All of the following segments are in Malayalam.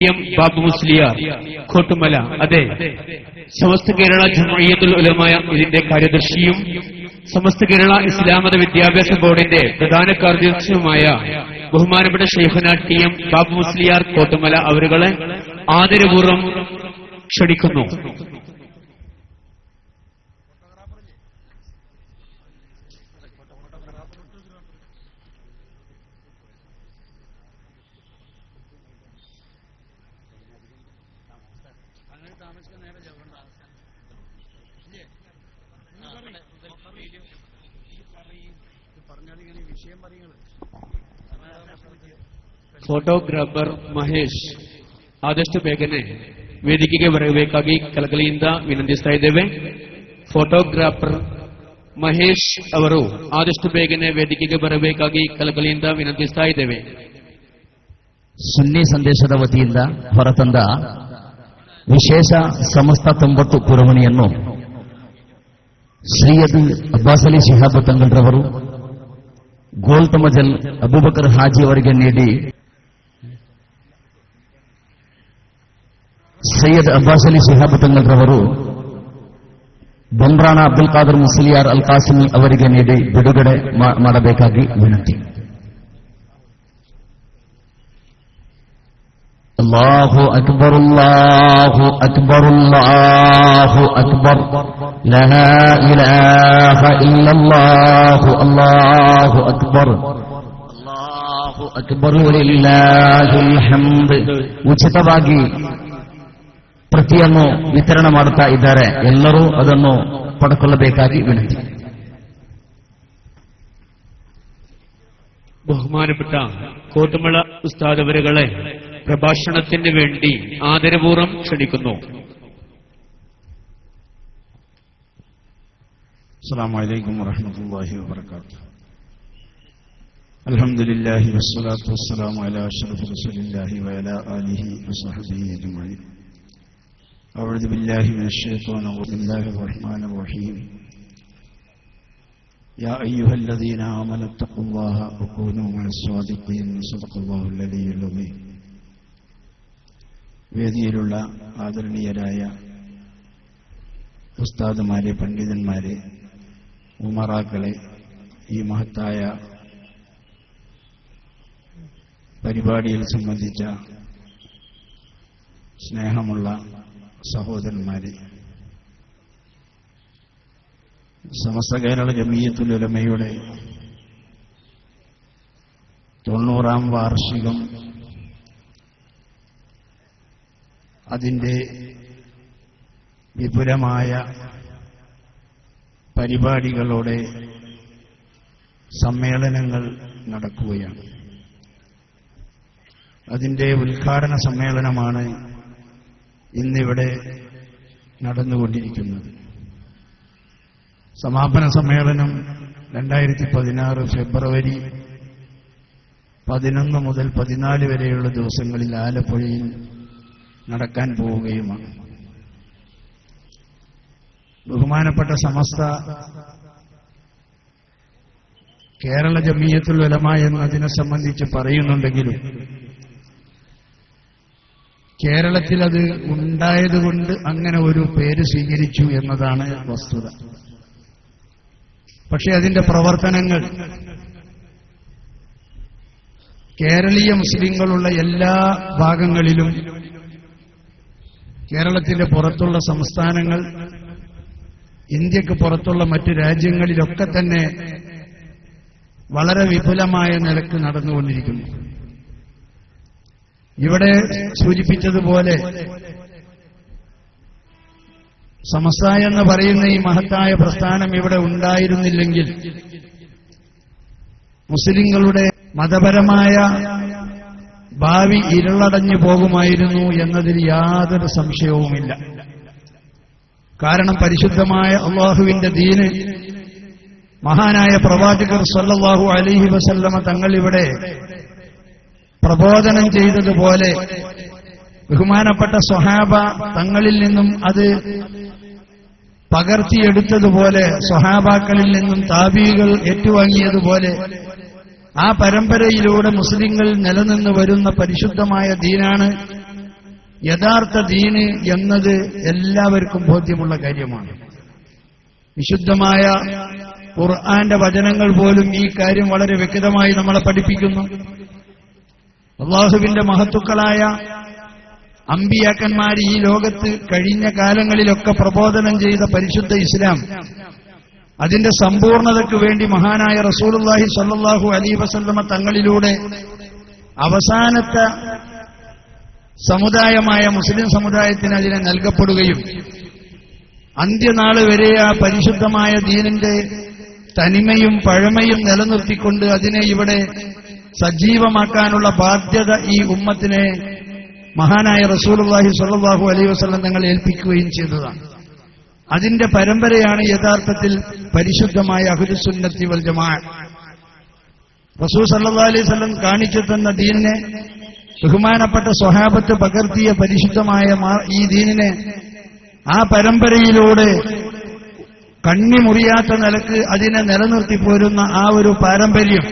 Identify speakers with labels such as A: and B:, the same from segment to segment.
A: എം ബാബു മുസ്ലിയാർ കോട്ടുമല അതെ. സമസ്ത കേരള ജമയത്തുൽ ഉലമായ ഇതിന്റെ കാര്യദർശിയും സമസ്ത കേരള ഇസ്ലാമത വിദ്യാഭ്യാസ ബോർഡിന്റെ പ്രധാന കാര്യദർശിയുമായ ബഹുമാനപ്പെട്ട ഷെയ്ഖന ടി എം ബാബു മുസ്ലിയാർ കോട്ടുമല അവരുകളെ ആദരപൂർവം ക്ഷണിക്കുന്നു. ಫೋಟೋಗ್ರಾಫರ್ ಮಹೇಶ್ ಆದಷ್ಟು ಬೇಗನೆ ವೇದಿಕೆಗೆ ಬರಬೇಕಾಗಿ ಕಲಕಲಿಯಿಂದ ವಿನಂತಿಸ್ತಾ ಇದ್ದೇವೆ. ಫೋಟೋಗ್ರಾಫರ್ ಮಹೇಶ್ ಅವರು ಆದಷ್ಟು ಬೇಗನೆ ವೇದಿಕೆಗೆ ಬರಬೇಕಾಗಿ ಕಲಕಲಿಯಿಂದ ವಿನಂತಿಸ್ತಾ ಇದ್ದೇವೆ.
B: ಸುನ್ನಿ ಸಂದೇಶದ ವತಿಯಿಂದ ಹೊರತಂದ ವಿಶೇಷ ಸಮಸ್ತ ತೊಂಬತ್ತು ಪುರವಣಿಯನ್ನು ಶ್ರೀಯದಿ ಅಬ್ಬಾಸ್ ಅಲಿ ಶಿಹಾಬ್ ತಂಗಲ್ರವರು ಗೋಲ್ತಮಜಲ್ ಅಬೂಬಕರ್ ಹಾಜಿ ಅವರಿಗೆ ನೀಡಿ. ಸೈಯದ್ ಅಬ್ಬಾಸ್ ಅಲಿ ಶಿಹಾಬ್ ತಂಗಲ್ರವರು ಬೊಮ್ರಾಣ ಅಬ್ದುಲ್ ಖಾದರ್ ಮುಸಲಿಯಾರ್ ಅಲ್ ಕಾಸಿಮಿ ಅವರಿಗೆ ನೀಡಿ ಬಿಡುಗಡೆ ಮಾಡಬೇಕಾಗಿ ವಿನಂತಿ. الله أكبر الله أكبر الله أكبر لا إله إلا الله الله أكبر الله أكبر ولله الحمد ಉಚಿತವಾಗಿ ಪ್ರತಿಯನ್ನು ವಿತರಣೆ ಮಾಡುತ್ತಾ ಇದ್ದಾರೆ ಎಲ್ಲರೂ ಅದನ್ನು ಪಡ್ಕೊಳ್ಳಬೇಕಾಗಿ ವಿನಂತಿ
A: ബഹുമാനപ്പെട്ട കോട്ടുമള ഉസ്താദ് അവരുകളെ പ്രഭാഷണത്തിന് വേണ്ടി ആദരപൂർവ്വം ക്ഷണിക്കുന്നു
C: السلام عليكم ورحمة الله وبركاته الحمد لله والصلاة والسلام على أشرف رسول الله وعلى آله وصحبه أجمعين أعوذ بالله من الشيطان بسم الله الرحمن الرحيم يا أيها الذين آمنوا اتقوا الله وكونوا مع الصادقين صدق الله الذي العظيم വേദിയിലുള്ള ആദരണീയരായ ഉസ്താദുമാരെ പണ്ഡിതന്മാരെ ഉമറാക്കളെ ഈ മഹത്തായ പരിപാടിയിൽ സംബന്ധിച്ച സ്നേഹമുള്ള സഹോദരന്മാരെ സമസ്ത കേരള ജമീയത്തുലമയുടെ തൊണ്ണൂറാം വാർഷികം അതിന്റെ വിപുലമായ പരിപാടികളോടെ സമ്മേളനങ്ങൾ നടക്കുകയാണ്. അതിന്റെ ഉദ്ഘാടന സമ്മേളനമാണ് ഇന്നിവിടെ നടന്നുകൊണ്ടിരിക്കുന്നത്. സമാപന സമ്മേളനം രണ്ടായിരത്തി പതിനാറ് ഫെബ്രുവരി പതിനൊന്ന് മുതൽ പതിനാല് വരെയുള്ള ദിവസങ്ങളിൽ ആലപ്പുഴയിൽ നടക്കാൻ പോവുകയുമാണ് ബഹുമാനപ്പെട്ട സമസ്ത കേരള ജമീയത്തുൽ ഉലമ എന്നതിനെ സംബന്ധിച്ച് പറയുന്നുണ്ടെങ്കിലും കേരളത്തിൽ അത് ഉണ്ടായതുകൊണ്ട് അങ്ങനെ ഒരു പേര് സ്വീകരിച്ചു എന്നതാണ് വസ്തുത. പക്ഷേ അതിന്റെ പ്രവർത്തനങ്ങൾ കേരളീയ മുസ്ലിങ്ങളുള്ള എല്ലാ ഭാഗങ്ങളിലും കേരളത്തിന്റെ പുറത്തുള്ള സംസ്ഥാനങ്ങൾ ഇന്ത്യയ്ക്ക് പുറത്തുള്ള മറ്റു രാജ്യങ്ങളിലൊക്കെ തന്നെ വളരെ വിപുലമായ നിലയ്ക്ക് നടന്നുകൊണ്ടിരിക്കുന്നു. ഇവിടെ സൂചിപ്പിച്ചതുപോലെ സമസ്ത എന്ന് പറയുന്ന ഈ മഹത്തായ പ്രസ്ഥാനം ഇവിടെ ഉണ്ടായിരുന്നില്ലെങ്കിൽ മുസ്ലിങ്ങളുടെ മതപരമായ ഭാവി ഇരുളടഞ്ഞു പോകുമായിരുന്നു എന്നതിൽ യാതൊരു സംശയവുമില്ല. കാരണം പരിശുദ്ധമായ അള്ളാഹുവിന്റെ ദീന് മഹാനായ പ്രവാചകർ സല്ലാഹു അലൈഹി വസല്ലമ തങ്ങളിവിടെ പ്രബോധനം ചെയ്തതുപോലെ ബഹുമാനപ്പെട്ട സ്വഹാബ തങ്ങളിൽ നിന്നും അത് പകർത്തിയെടുത്തതുപോലെ സ്വഹാബാക്കളിൽ നിന്നും താബികൾ ഏറ്റുവാങ്ങിയതുപോലെ ആ പരമ്പരയിലൂടെ മുസ്ലിങ്ങൾ നിലനിന്ന് വരുന്ന പരിശുദ്ധമായ ദീനാണ് യഥാർത്ഥ ദീന് എന്നത് എല്ലാവർക്കും ബോധ്യമുള്ള കാര്യമാണ്. വിശുദ്ധമായ ഖുർആന്റെ വചനങ്ങൾ പോലും ഈ കാര്യം വളരെ വ്യക്തമായി നമ്മളെ പഠിപ്പിക്കുന്നു. അള്ളാഹുവിന്റെ മഹത്തുക്കളായ അമ്പിയാക്കന്മാർ ഈ ലോകത്ത് കഴിഞ്ഞ കാലങ്ങളിലൊക്കെ പ്രബോധനം ചെയ്ത പരിശുദ്ധ ഇസ്ലാം അതിന്റെ സമ്പൂർണതയ്ക്ക് വേണ്ടി മഹാനായ റസൂലുള്ളാഹി സല്ലാഹു അലൈഹി വസല്ലമ തങ്ങളിലൂടെ അവസാനത്തെ സമുദായമായ മുസ്ലിം സമുദായത്തിന് അതിനെ നൽകപ്പെടുകയും അന്ത്യനാൾ വരെ ആ പരിശുദ്ധമായ ദീനിന്റെ തനിമയും പഴമയും നിലനിർത്തിക്കൊണ്ട് അതിനെ ഇവിടെ സജീവമാക്കാനുള്ള ബാധ്യത ഈ ഉമ്മത്തിനെ മഹാനായ റസൂലുള്ളാഹി സ്വല്ലല്ലാഹു അലൈഹി വസല്ലം തങ്ങൾ ഏൽപ്പിക്കുകയും ചെയ്തതാണ്. അതിന്റെ പരമ്പരയാണ് യഥാർത്ഥത്തിൽ പരിശുദ്ധമായ അഹുരുസുന്നത്തി വൽ ജമാ റസൂൽ സല്ലല്ലാഹു അലൈഹി വസല്ലം കാണിച്ചു തന്ന ദീനിനെ ബഹുമാനപ്പെട്ട സ്വഹാബത്ത് പകർത്തിയ പരിശുദ്ധമായ ഈ ദീനിനെ ആ പരമ്പരയിലൂടെ കണ്ണി മുറിയാത്ത നിലയ്ക്ക് അതിനെ നിലനിർത്തി പോരുന്ന ആ ഒരു പാരമ്പര്യം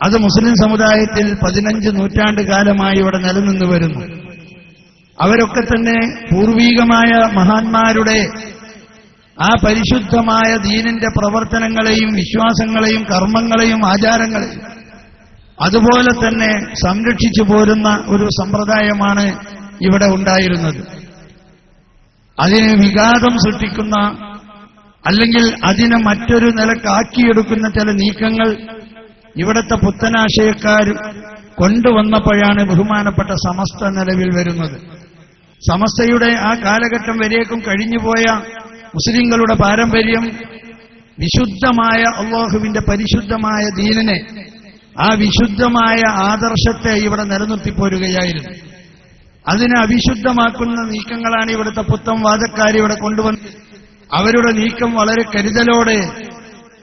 C: അത് മുസ്ലിം സമുദായത്തിൽ പതിനഞ്ച് നൂറ്റാണ്ട് കാലമായി ഇവിടെ നിലനിന്ന് വരുന്നു. അവരൊക്കെ തന്നെ പൂർവീകമായ മഹാന്മാരുടെ ആ പരിശുദ്ധമായ ദീനിന്റെ പ്രവർത്തനങ്ങളെയും വിശ്വാസങ്ങളെയും കർമ്മങ്ങളെയും ആചാരങ്ങളെയും അതുപോലെ തന്നെ സംരക്ഷിച്ചു പോരുന്ന ഒരു സമ്പ്രദായമാണ് ഇവിടെ ഉണ്ടായിരുന്നത്. അതിന് വിഘാതം സൃഷ്ടിക്കുന്ന അല്ലെങ്കിൽ അതിനെ മറ്റൊരു നിലക്കാക്കിയെടുക്കുന്ന ചില നീക്കങ്ങൾ ഇവിടത്തെ പുത്തനാശയക്കാർ കൊണ്ടുവന്നപ്പോഴാണ് ബഹുമാനപ്പെട്ട സമസ്ത നിലവിൽ വരുന്നത്. സമസ്തയുടെ ആ കാലഘട്ടം വരേക്കും കഴിഞ്ഞുപോയ മുസ്ലിങ്ങളുടെ പാരമ്പര്യം വിശുദ്ധമായ അള്ളാഹുവിന്റെ പരിശുദ്ധമായ ദീനിനെ ആ വിശുദ്ധമായ ആദർശത്തെ ഇവിടെ നിലനിർത്തിപ്പോരുകയായിരുന്നു. അതിനെ അവിശുദ്ധമാക്കുന്ന നീക്കങ്ങളാണ് ഇവിടുത്തെ പുത്തം വാദക്കാർ ഇവിടെ കൊണ്ടുവന്നത് അവരുടെ നീക്കം വളരെ കരുതലോടെ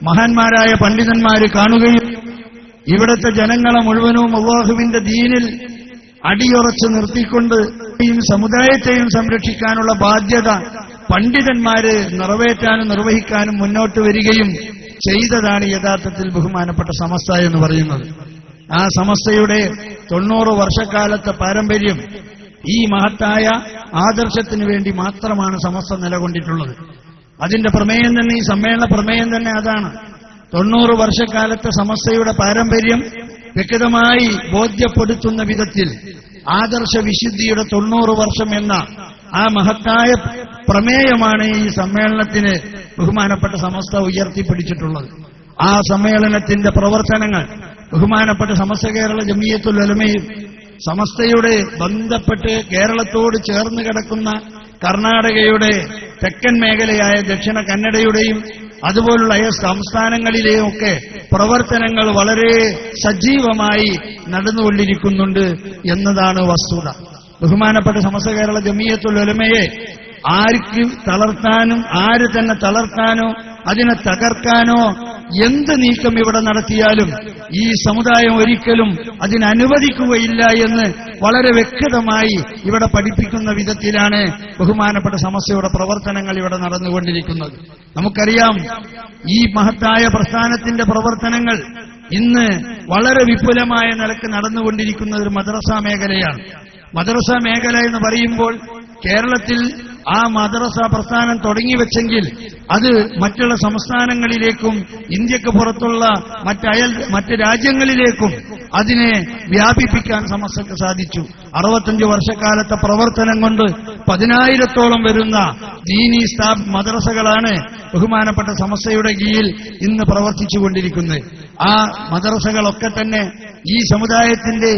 C: മഹാന്മാരായ പണ്ഡിതന്മാര് കാണുകയും ഇവിടുത്തെ ജനങ്ങളെ മുഴുവനും അള്ളാഹുവിന്റെ ദീനിൽ അടിയുറച്ച് നിർത്തിക്കൊണ്ട് ഈ സമുദായത്തെയും സംരക്ഷിക്കാനുള്ള ബാധ്യത പണ്ഡിതന്മാര് നിറവേറ്റാനും നിർവഹിക്കാനും മുന്നോട്ട് വരികയും ചെയ്തതാണ് യഥാർത്ഥത്തിൽ ബഹുമാനപ്പെട്ട സമസ്ത എന്ന് പറയുന്നത്. ആ സമസ്തയുടെ തൊണ്ണൂറ് വർഷക്കാലത്തെ പാരമ്പര്യം ഈ മഹത്തായ ആദർശത്തിന് വേണ്ടി മാത്രമാണ് സമസ്ത നിലകൊണ്ടിട്ടുള്ളത്. അതിന്റെ പ്രമേയം തന്നെ ഈ സമ്മേളന പ്രമേയം തന്നെ അതാണ്. തൊണ്ണൂറ് വർഷക്കാലത്തെ സമസ്തയുടെ പാരമ്പര്യം വ്യക്തമായി ബോധ്യപ്പെടുത്തുന്ന വിധത്തിൽ ആദർശ വിശുദ്ധിയുടെ തൊണ്ണൂറ് വർഷം എന്ന ആ മഹത്തായ പ്രമേയമാണ് ഈ സമ്മേളനത്തിന് ബഹുമാനപ്പെട്ട സമസ്ത ഉയർത്തിപ്പിടിച്ചിട്ടുള്ളത്. ആ സമ്മേളനത്തിന്റെ പ്രവർത്തനങ്ങൾ ബഹുമാനപ്പെട്ട സമസ്ത കേരള ജമിയത്തുൽ ഉലമയും സമസ്തയുടെ ബന്ധപ്പെട്ട് കേരളത്തോട് ചേർന്ന് കിടക്കുന്ന കർണാടകയുടെ തെക്കൻ മേഖലയായ ദക്ഷിണ കന്നഡയുടെയും അതുപോലുള്ള സംസ്ഥാനങ്ങളിലെയൊക്കെ പ്രവർത്തനങ്ങൾ വളരെ സജീവമായി നടന്നുകൊണ്ടിരിക്കുന്നുണ്ട് എന്നതാണ് വസ്തുത. ബഹുമാനപ്പെട്ട സമസ്ത കേരള ജമീയത്തുൽ ഉലമയെ ആർക്ക് തളർത്താനും ആര് തന്നെ തളർത്താനോ അതിനെ തകർക്കാനോ എന്ത് നീക്കം ഇവിടെ നടത്തിയാലും ഈ സമുദായം ഒരിക്കലും അതിനനുവദിക്കുകയില്ല എന്ന് വളരെ വ്യക്തമായി ഇവിടെ പഠിപ്പിക്കുന്ന വിധത്തിലാണ് ബഹുമാനപ്പെട്ട സമസ്യയുടെ പ്രവർത്തനങ്ങൾ ഇവിടെ നടന്നുകൊണ്ടിരിക്കുന്നത്. നമുക്കറിയാം ഈ മഹത്തായ പ്രസ്ഥാനത്തിന്റെ പ്രവർത്തനങ്ങൾ ഇന്ന് വളരെ വിപുലമായ നിലയ്ക്ക് നടന്നുകൊണ്ടിരിക്കുന്ന ഒരു മദ്രസ മേഖലയാണ്. മദ്രസ മേഖല എന്ന് പറയുമ്പോൾ കേരളത്തിൽ ആ മദ്രസ പ്രസ്ഥാനം തുടങ്ങി വെച്ചെങ്കിൽ അത് മറ്റുള്ള സംസ്ഥാനങ്ങളിലേക്കും ഇന്ത്യയ്ക്ക് പുറത്തുള്ള മറ്റയൽ മറ്റ് രാജ്യങ്ങളിലേക്കും അതിനെ വ്യാപിപ്പിക്കാൻ സമസ്തക്ക് സാധിച്ചു. അറുപത്തഞ്ച് വർഷക്കാലത്തെ പ്രവർത്തനം കൊണ്ട് പതിനായിരത്തോളം വരുന്ന ദീനി സ്ഥാപ് മദ്രസകളാണ് ബഹുമാനപ്പെട്ട സമസ്തയുടെ കീഴിൽ ഇന്ന് പ്രവർത്തിച്ചുകൊണ്ടിരിക്കുന്നത് ആ മദ്രസകളൊക്കെ തന്നെ ഈ സമുദായത്തിന്റെ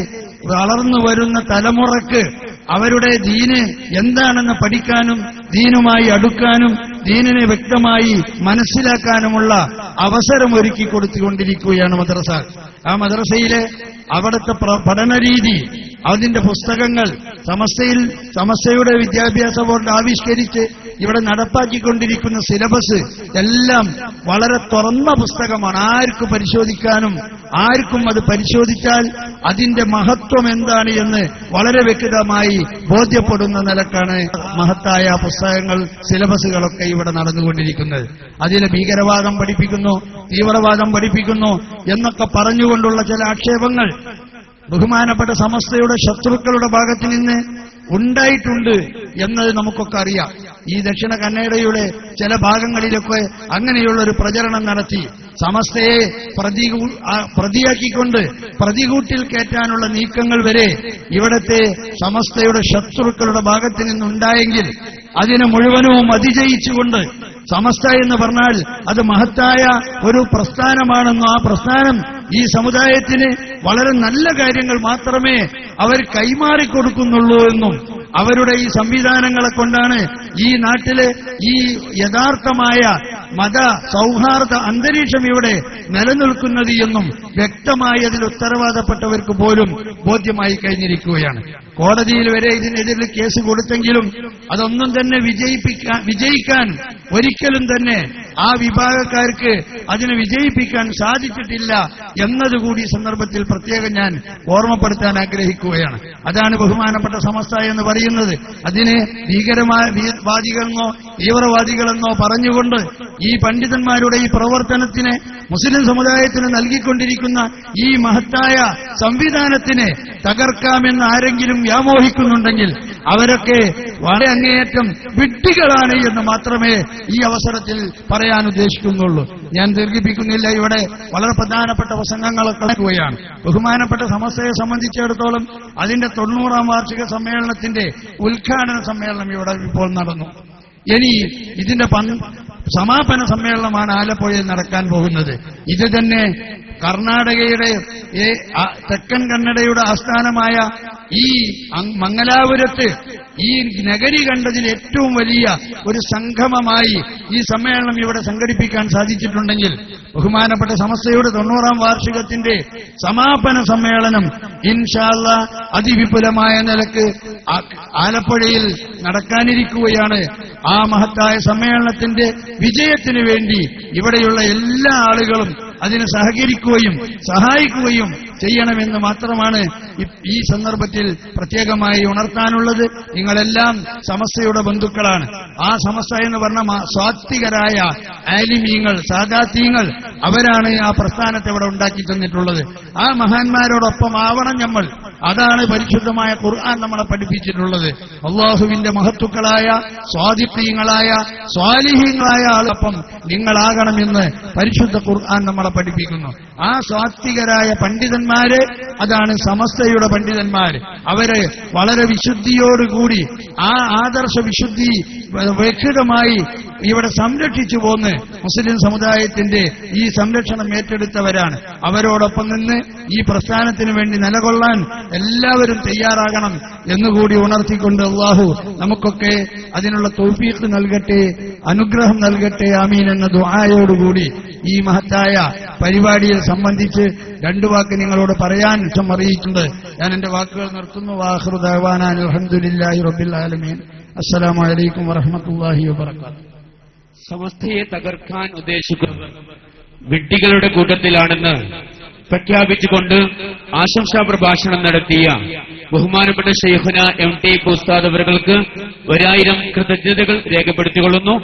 C: വളർന്നു വരുന്ന തലമുറയ്ക്ക് അവരുടെ ദീന് എന്താണെന്ന് പഠിക്കാനും ദീനുമായി അടുക്കാനും ദീനിനെ വ്യക്തമായി മനസ്സിലാക്കാനുമുള്ള അവസരം ഒരുക്കി കൊടുത്തുകൊണ്ടിരിക്കുകയാണ് മദ്രസ. ആ മദ്രസയിലെ അവിടുത്തെ പഠന പഠനരീതി അതിന്റെ പുസ്തകങ്ങൾ സമസ്തയിൽ സമസ്തയുടെ വിദ്യാഭ്യാസ ബോർഡ് ആവിഷ്കരിച്ച് ഇവിടെ നടപ്പാക്കിക്കൊണ്ടിരിക്കുന്ന സിലബസ് എല്ലാം വളരെ തുറന്ന പുസ്തകമാണ്. ആർക്കും പരിശോധിക്കാനും ആർക്കും അത് പരിശോധിച്ചാൽ അതിന്റെ മഹത്വം എന്താണ് എന്ന് വളരെ വ്യക്തമായി ബോധ്യപ്പെടുന്ന നിലക്കാണ് മഹത്തായ പുസ്തകങ്ങൾ സിലബസുകളൊക്കെ ഇവിടെ നടന്നുകൊണ്ടിരിക്കുന്നത്. അതിൽ ഭീകരവാദം പഠിപ്പിക്കുന്നു തീവ്രവാദം പഠിപ്പിക്കുന്നു എന്നൊക്കെ പറഞ്ഞുകൊണ്ടുള്ള ചില ആക്ഷേപങ്ങൾ ബഹുമാനപ്പെട്ട സമസ്തയുടെ ശത്രുക്കളുടെ ഭാഗത്ത് നിന്ന് ഉണ്ടായിട്ടുണ്ട് എന്നത് നമുക്കൊക്കെ അറിയാം. ഈ ദക്ഷിണ കന്നഡയുടെ ചില ഭാഗങ്ങളിലൊക്കെ അങ്ങനെയുള്ള ഒരു പ്രചരണം നടത്തി. സമസ്തയെ പ്രതി പ്രതിയാക്കിക്കൊണ്ട് പ്രതികൂട്ടിൽ കയറ്റാനുള്ള നീക്കങ്ങൾ വരെ ഇവിടത്തെ സമസ്തയുടെ ശത്രുക്കളുടെ ഭാഗത്ത് നിന്നുണ്ടായെങ്കിൽ അതിനെ മുഴുവനും അതിജയിച്ചുകൊണ്ട് സമസ്ത എന്ന് പറഞ്ഞാൽ അത് മഹത്തായ ഒരു പ്രസ്ഥാനമാണെന്നും ആ പ്രസ്ഥാനം ഈ സമുദായത്തിന് വളരെ നല്ല കാര്യങ്ങൾ മാത്രമേ അവർ കൈമാറിക്കൊടുക്കുന്നുള്ളൂ എന്നും അവരുടെ ഈ സംവിധാനങ്ങളെ കൊണ്ടാണ് ഈ നാട്ടിലെ ഈ യഥാർത്ഥമായ മത സൗഹാർദ്ദ അന്തരീക്ഷം ഇവിടെ നിലനിൽക്കുന്നത് എന്നും വ്യക്തമായി അതിൽ ഉത്തരവാദപ്പെട്ടവർക്ക് പോലും ബോധ്യമായി കഴിഞ്ഞിരിക്കുകയാണ്. കോടതിയിൽ വരെ ഇതിനെതിരെ കേസ് കൊടുത്തെങ്കിലും അതൊന്നും തന്നെ വിജയിപ്പിക്കാൻ വിജയിക്കാൻ ഒരിക്കലും തന്നെ ആ വിഭാഗക്കാർക്ക് അതിനെ വിജയിപ്പിക്കാൻ സാധിച്ചിട്ടില്ല എന്നതുകൂടി സന്ദർഭത്തിൽ പ്രത്യേകം ഞാൻ ഓർമ്മപ്പെടുത്താൻ ആഗ്രഹിക്കുകയാണ്. അതാണ് ബഹുമാനപ്പെട്ട സമസ്ത എന്ന് പറയുന്നത്. അതിന് ഭീകരമായ വാദികളെന്നോ തീവ്രവാദികളെന്നോ പറഞ്ഞുകൊണ്ട് ഈ പണ്ഡിതന്മാരുടെ ഈ പ്രവർത്തനത്തിന് മുസ്ലിം സമുദായത്തിന് നൽകിക്കൊണ്ടിരിക്കുന്ന ഈ മഹത്തായ സംവിധാനത്തിനെ തകർക്കാമെന്ന് ആരെങ്കിലും വ്യാമോഹിക്കുന്നുണ്ടെങ്കിൽ അവരൊക്കെ വളരെ അങ്ങേയറ്റം വിഡ്ഢികളാണ് എന്ന് മാത്രമേ ഈ അവസരത്തിൽ പറയാൻ ഉദ്ദേശിക്കുന്നുള്ളൂ. ഞാൻ ദീർഘിപ്പിക്കുന്നില്ല. ഇവിടെ വളരെ പ്രധാനപ്പെട്ട പ്രസംഗങ്ങളൊക്കെ നടക്കുകയാണ്. ബഹുമാനപ്പെട്ട സമസ്തയെ സംബന്ധിച്ചിടത്തോളം അതിന്റെ തൊണ്ണൂറാം വാർഷിക സമ്മേളനത്തിന്റെ ഉദ്ഘാടന സമ്മേളനം ഇവിടെ ഇപ്പോൾ നടന്നു. ഇനി ഇതിന്റെ സമാപന സമ്മേളനമാണ് ആലപ്പുഴയിൽ നടക്കാൻ പോകുന്നത്. ഇത് തന്നെ കർണാടകയുടെ തെക്കൻ കന്നഡയുടെ ആസ്ഥാനമായ ഈ മംഗലാപുരത്ത് ഈ നഗരി കണ്ടതിൽ ഏറ്റവും വലിയ ഒരു സംഗമമായി ഈ സമ്മേളനം ഇവിടെ സംഘടിപ്പിക്കാൻ സാധിച്ചിട്ടുണ്ടെങ്കിൽ ബഹുമാനപ്പെട്ട സമസ്തയുടെ തൊണ്ണൂറാം വാർഷികത്തിന്റെ സമാപന സമ്മേളനം ഇൻഷാല്ല അതിവിപുലമായ നിലയ്ക്ക് ആലപ്പുഴയിൽ നടക്കാനിരിക്കുകയാണ്. ആ മഹത്തായ സമ്മേളനത്തിന്റെ വിജയത്തിന് വേണ്ടി ഇവിടെയുള്ള എല്ലാ ആളുകളും അതിന് സഹകരിക്കുകയും സഹായിക്കുകയും ചെയ്യണമെന്ന് മാത്രമാണ് ഈ സന്ദർഭത്തിൽ പ്രത്യേകമായി ഉണർത്താനുള്ളത്. നിങ്ങളെല്ലാം സമസ്തയുടെ ബന്ധുക്കളാണ്. ആ സമസ്ത എന്ന് പറഞ്ഞ സ്വാത്വികരായ ആലിമീങ്ങൾ സാദാത്യങ്ങൾ അവരാണ് ആ പ്രസ്ഥാനത്തെ ഇവിടെ ഉണ്ടാക്കി തന്നിട്ടുള്ളത്. ആ മഹാന്മാരോടൊപ്പം ആവണം നമ്മൾ. അതാണ് പരിശുദ്ധമായ ഖുർആൻ നമ്മളെ പഠിപ്പിച്ചിട്ടുള്ളത്. അള്ളാഹുവിന്റെ മഹത്തുക്കളായ സ്വാതിപ്രിയങ്ങളായ സ്വാലിഹ്യങ്ങളായ ആളൊപ്പം നിങ്ങളാകണമെന്ന് പരിശുദ്ധ ഖുർആൻ നമ്മളെ പഠിപ്പിക്കുന്നു. ആ സ്വാത്വികരായ പണ്ഡിതന്മാര് അതാണ് സമസ്തയുടെ പണ്ഡിതന്മാര്. അവർ വളരെ വിശുദ്ധിയോടുകൂടി ആ ആദർശ വിശുദ്ധി വ്യക്തിതമായി ഇവിടെ സംരക്ഷിച്ചു പോന്ന് മുസ്ലിം സമുദായത്തിന്റെ ഈ സംരക്ഷണം ഏറ്റെടുത്തവരാണ്. അവരോടൊപ്പം നിന്ന് ഈ പ്രസ്ഥാനത്തിന് വേണ്ടി നിലകൊള്ളാൻ എല്ലാവരും തയ്യാറാകണം എന്നുകൂടി ഉണർത്തിക്കൊണ്ട് അള്ളാഹു നമുക്കൊക്കെ അതിനുള്ള തോഫീക്ക് നൽകട്ടെ അനുഗ്രഹം നൽകട്ടെ ആമീൻ എന്ന ദുആയോടുകൂടി ഈ മഹത്തായ പരിപാടിയെ സംബന്ധിച്ച് രണ്ടു വാക്ക് നിങ്ങളോട് പറയാൻ ഇഷ്ടം അറിയിച്ചിട്ടുണ്ട്. ഞാൻ എന്റെ വാക്കുകൾ നിർത്തുന്നു. വാഹൃദാൻ അലഹദില്ലാഹി റബ്ബിൽ ആലമീൻ. അസ്സലാമു അലൈക്കും വറഹ്മത്തുള്ളാഹി വബറകാതുഹു.
A: സമസ്തയെ തകർക്കാൻ ഉദ്ദേശിക്കുന്നത് വിഡ്ഢികളുടെ കൂട്ടത്തിലാണെന്ന് പ്രഖ്യാപിച്ചുകൊണ്ട് ആശംസാ പ്രഭാഷണം നടത്തിയ ബഹുമാനപ്പെട്ട ഷെയ്ഖുന എം ടി ഉസ്താദ് അവർക്ക് ഒരായിരം കൃതജ്ഞതകൾ രേഖപ്പെടുത്തിക്കൊള്ളുന്നു.